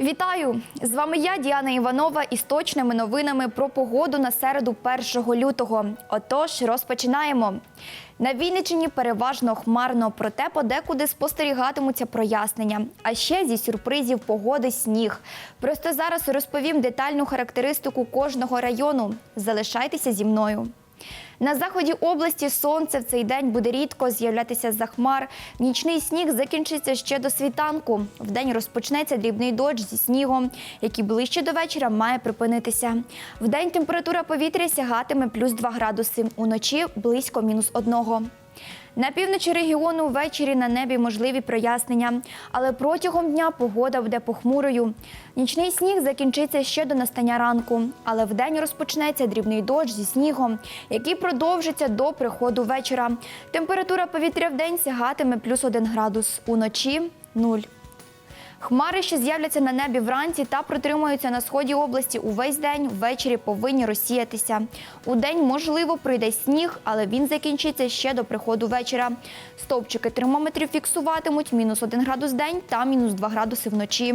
Вітаю! З вами я, Діана Іванова, із точними новинами про погоду на середу 1 лютого. Отож, розпочинаємо. На Вінниччині переважно хмарно, проте подекуди спостерігатимуться прояснення. А ще зі сюрпризів погоди сніг. Просто зараз розповім детальну характеристику кожного району. Залишайтеся зі мною. На заході області сонце в цей день буде рідко з'являтися за хмар. Нічний сніг закінчиться ще до світанку. Вдень розпочнеться дрібний дощ зі снігом, який ближче до вечора має припинитися. Вдень температура повітря сягатиме плюс 2 градуси, уночі близько мінус одного. На півночі регіону ввечері на небі можливі прояснення, але протягом дня погода буде похмурою. Нічний сніг закінчиться ще до настання ранку, але вдень розпочнеться дрібний дощ зі снігом, який продовжиться до приходу вечора. Температура повітря в день сягатиме плюс 1 градус, уночі нуль. Хмари, що з'являться на небі вранці та протримуються на сході області увесь день, ввечері повинні розсіятися. У день, можливо, прийде сніг, але він закінчиться ще до приходу вечора. Стовпчики термометрів фіксуватимуть мінус 1 градус день та мінус 2 градуси вночі.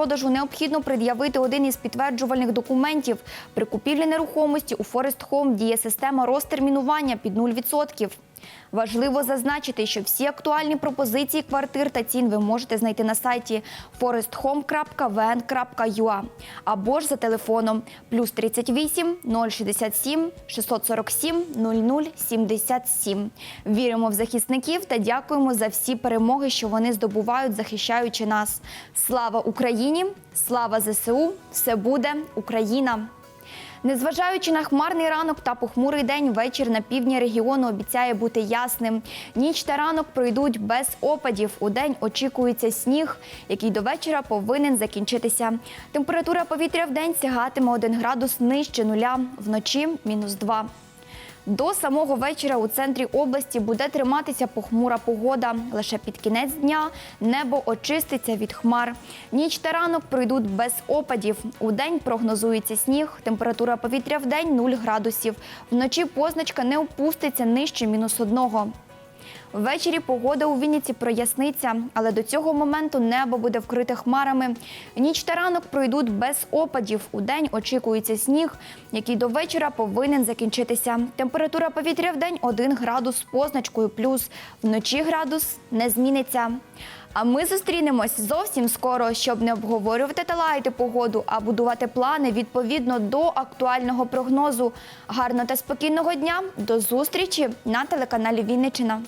продажу необхідно пред'явити один із підтверджувальних документів. При купівлі нерухомості у Форест Home діє система розтермінування під 0%. Важливо зазначити, що всі актуальні пропозиції квартир та цін ви можете знайти на сайті foresthome.vn.ua або ж за телефоном плюс 38 067 647 0077. Віримо в захисників та дякуємо за всі перемоги, що вони здобувають, захищаючи нас. Слава Україні! Слава ЗСУ! Все буде Україна! Незважаючи на хмарний ранок та похмурий день, вечір на півдні регіону обіцяє бути ясним. Ніч та ранок пройдуть без опадів. У день очікується сніг, який до вечора повинен закінчитися. Температура повітря в день сягатиме 1 градус нижче нуля, вночі мінус 2. До самого вечора у центрі області буде триматися похмура погода. Лише під кінець дня небо очиститься від хмар. Ніч та ранок пройдуть без опадів. У день прогнозується сніг. Температура повітря в день 0 градусів. Вночі позначка не опуститься нижче мінус одного. Ввечері погода у Вінниці проясниться, але до цього моменту небо буде вкрите хмарами. Ніч та ранок пройдуть без опадів. У день очікується сніг, який до вечора повинен закінчитися. Температура повітря в день 1 градус позначкою плюс. Вночі градус не зміниться. А ми зустрінемось зовсім скоро, щоб не обговорювати та лаяти погоду, а будувати плани відповідно до актуального прогнозу. Гарного та спокійного дня. До зустрічі на телеканалі Вінничина.